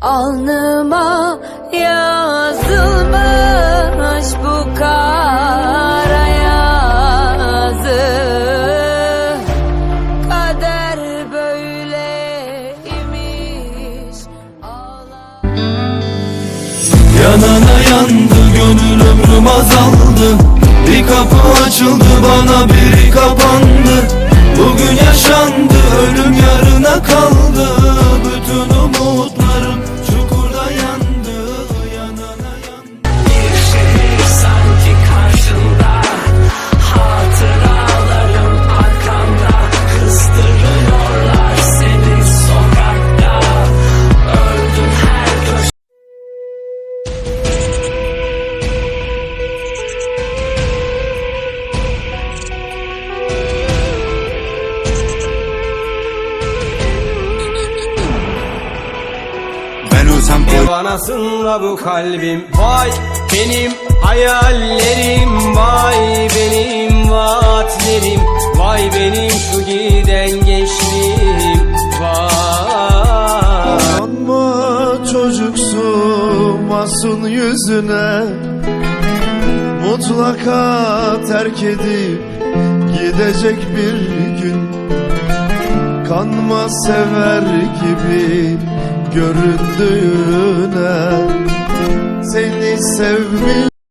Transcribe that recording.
Alnıma yazılmış bu kara yazı. Kader böyleymiş Yanana yandı gönül ömrüm azaldı. Bir kapı açıldı bana biri kapandı. Bugün yaşandı ölüm yarına kaldı Ölsem koy Vanasında bu kalbim. Vay benim hayallerim Vay benim vaatlerim Vay benim şu giden gençliğim. Vay. Sanma çocuksu masum yüzüne. Mutlaka terk edip gidecek bir gün. Kanma sever gibi göründüğüne Seni sevmiş